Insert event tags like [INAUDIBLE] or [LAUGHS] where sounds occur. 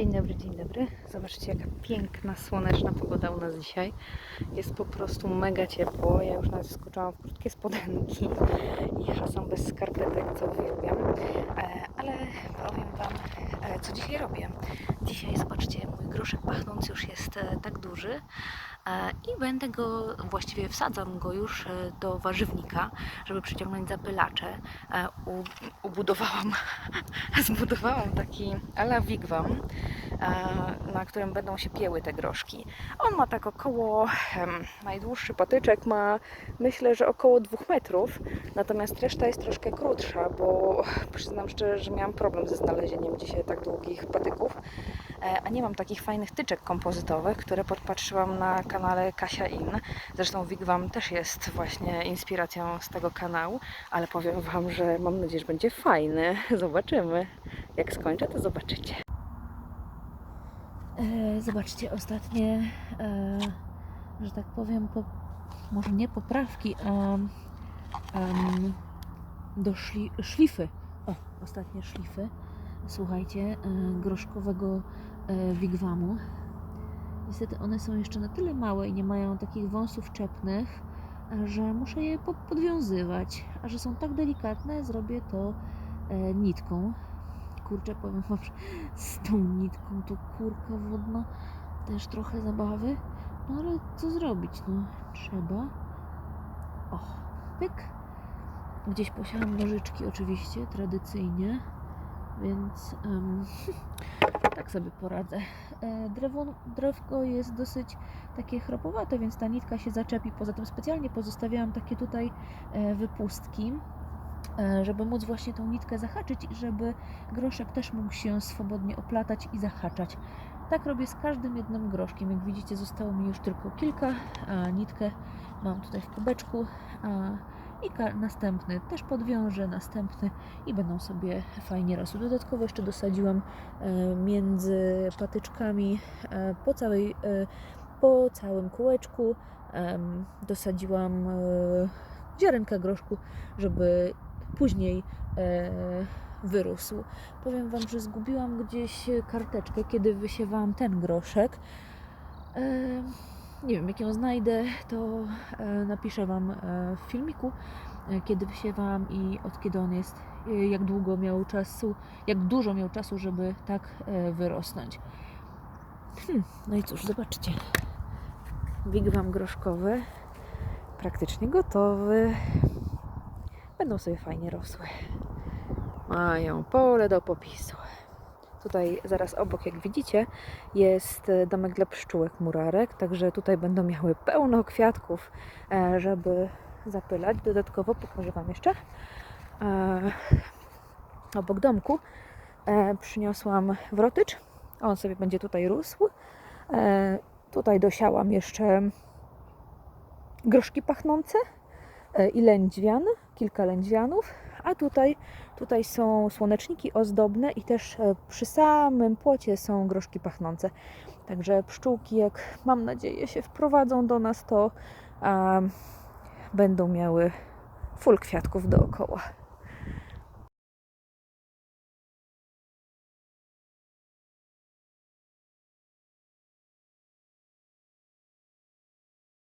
Dzień dobry, dzień dobry. Zobaczcie, jaka piękna, słoneczna pogoda u nas dzisiaj. Jest po prostu mega ciepło. Ja już nawet skoczyłam w krótkie spodenki i hasam bez skarpetek, co uwielbiam. E, Ale powiem Wam, e, co dzisiaj robię. Dzisiaj, zobaczcie, mój groszek pachnący już jest e, tak duży i będę go, właściwie wsadzam go już e, do warzywnika, żeby przyciągnąć zapylacze. E, U, ubudowałam, [LAUGHS] zbudowałam taki ala wigwam, na którym będą się pieły te groszki. On ma tak około, najdłuższy patyczek ma myślę, że około dwóch metrów, natomiast reszta jest troszkę krótsza, bo przyznam szczerze, że miałam problem ze znalezieniem dzisiaj tak długich patyków, e, a nie mam takich fajnych tyczek kompozytowych, które podpatrzyłam na kanale Kasia In. Zresztą Wigwam też jest właśnie inspiracją z tego kanału, ale powiem Wam, że mam nadzieję, że będzie fajny. [LAUGHS] Zobaczymy. Jak skończę, to zobaczycie. E, zobaczcie, ostatnie, e, że tak powiem, po, może nie poprawki, a em, do szli, szlify. O, ostatnie szlify. Słuchajcie, e, groszkowego wigwamu. Niestety one są jeszcze na tyle małe i nie mają takich wąsów czepnych, że muszę je po- podwiązywać. A że są tak delikatne, zrobię to nitką. Kurczę, powiem wam, [LAUGHS] z tą nitką to kurka wodna też trochę zabawy. No ale co zrobić? No trzeba. O, pyk. Gdzieś posiałam nożyczki oczywiście, tradycyjnie, więc em, [LAUGHS] tak sobie poradzę. E, Drewo, drewko jest dosyć takie chropowate, więc ta nitka się zaczepi. Poza tym specjalnie pozostawiałam takie tutaj e, wypustki, żeby móc właśnie tą nitkę zahaczyć i żeby groszek też mógł się swobodnie oplatać i zahaczać. Tak robię z każdym jednym groszkiem. Jak widzicie, zostało mi już tylko kilka. A nitkę mam tutaj w kubeczku. I następny też podwiążę, następny i będą sobie fajnie rosły. Dodatkowo jeszcze dosadziłam e, między patyczkami e, po, całej, e, po całym kółeczku. dosadziłam e, ziarenka groszku, żeby później e, wyrósł. Powiem Wam, że zgubiłam gdzieś karteczkę, kiedy wysiewałam ten groszek. E, nie wiem, jak ją znajdę, to e, napiszę Wam w filmiku, kiedy wysiewałam i od kiedy on jest, jak długo miał czasu, jak dużo miał czasu, żeby tak wyrosnąć. Hmm, no i cóż, zobaczcie. Wigwam groszkowy, praktycznie gotowy. Będą sobie fajnie rosły. Mają pole do popisu. Tutaj zaraz obok, jak widzicie, jest e, domek dla pszczółek murarek, także tutaj będą miały pełno kwiatków, e, żeby zapylać. Dodatkowo pokażę Wam jeszcze. E, Obok domku przyniosłam wrotycz. On sobie będzie tutaj rósł. Tutaj dosiałam jeszcze groszki pachnące i lędźwian, kilka lędźwianów, a tutaj, tutaj są słoneczniki ozdobne i też e, przy samym płocie są groszki pachnące. Także pszczółki, jak mam nadzieję się wprowadzą do nas, to a, będą miały full kwiatków dookoła.